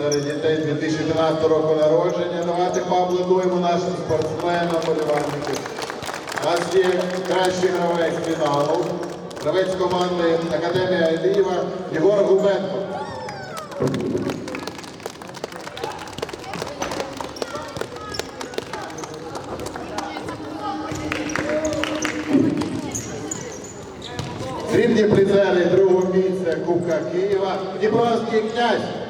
серед дітей 2012 року народження. Давайте поаплодуємо нашим спортсменам, болівальникам. У нас є кращий гравець фіналу. Гравець команди Академія Еліва Єгор Губенко. Срібні призери другого місця Кубка Києва. Дніпровський князь.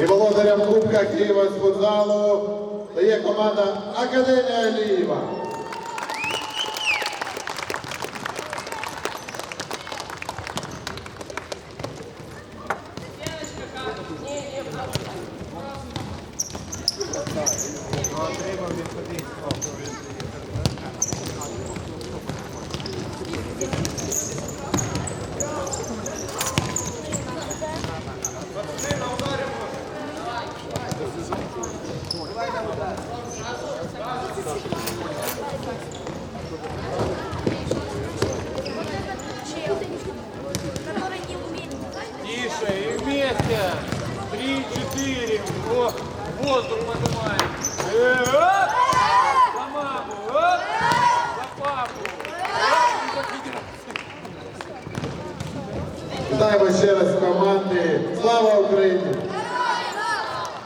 І володарям Кубка Києва з футзалу дає команда Академія Еліва. который не Тише, и вместе. Три, четыре. О, воздух поднимаем. Э, оп! За маму. оп! За папу. Оп! За федерацию. Вітаємо ще раз команди. Слава Україні!